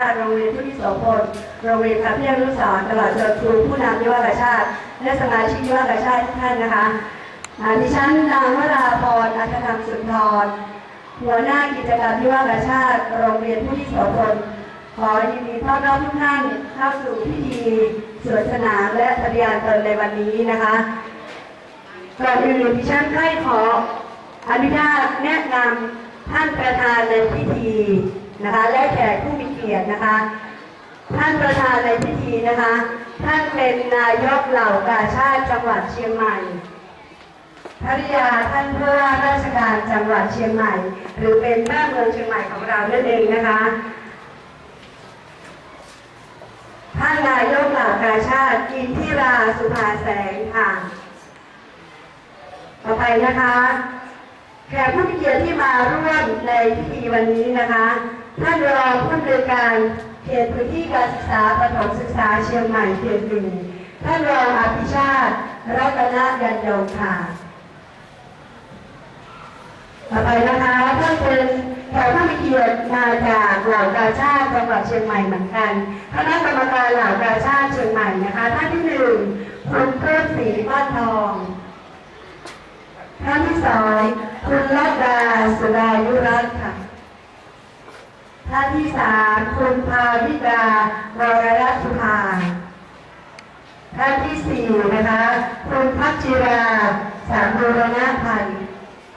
โรงเรียนพุทธิโสพลโรงเรียนพระเพียรนุสรณ์ตลอดจนครูผู้นำยุวกชาติ และสมาชิกยุวกชาติทุกท่านนะคะอ่าดิฉันนางวราพรอัธธรรมสุนทร หัวหน้ากิจกรรมยุวกชาติ โรงเรียนพุทธิโสพลขอยินดีต้อนรับทุกท่านเข้าสู่พิธีสวนสนามและปฏิญาณตนในวันนี้นะคะก่อนอื่นดิฉันให้ขออนุญาตแนะนำท่านประธานในพิธี นะคะและแขกผู้มีเกียรตินะคะ ท่านประธานในพิธีนะคะ ท่านเป็นนายกเหล่ากาชาติจังหวัดเชียงใหม่ภริยาท่านผู้ว่าราชการจังหวัดเชียงใหม่ หรือเป็นแม่เมืองเชียงใหม่ของเรานั่นเองนะคะ ท่านนายกเหล่ากาชาติกินทิราสุภาแสงค่ะ ต่อไปนะคะแขกผู้มีเกียรติที่มาร่วมในพิธีวันนี้นะคะ ท่านรองผู้อำนวยการเขตพื้นที่การศึกษาประถมศึกษาเชียงใหม่เขตหนึ่งท่านรองอภิชาติรัตนยันยงค่ะต่อไปนะคะท่านเป็นแขกผู้มีเกียรติมาจากเหล่ากาชาติจังหวัดเชียงใหม่เหมือนกันคณะกรรมการเหล่ากาชาติเชียงใหม่นะคะ ท่านที่หนึ่งคุณเพิ่มศรีบ้านทองท่านที่สองคุณลัดดาสุดายุรัตน์ค่ะ ท่านที่สามคุณพาวิดาวรรัตน์สุภาท่านที่สี่นะคะ คุณพัชจิราสามบูรณพันธ์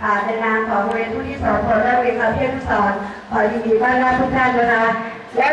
ค่ะในนามของเวทุนที่สอนผลและเวรคาเพียรสอนขอยินดีต้อนรับทุกท่านนะคะและ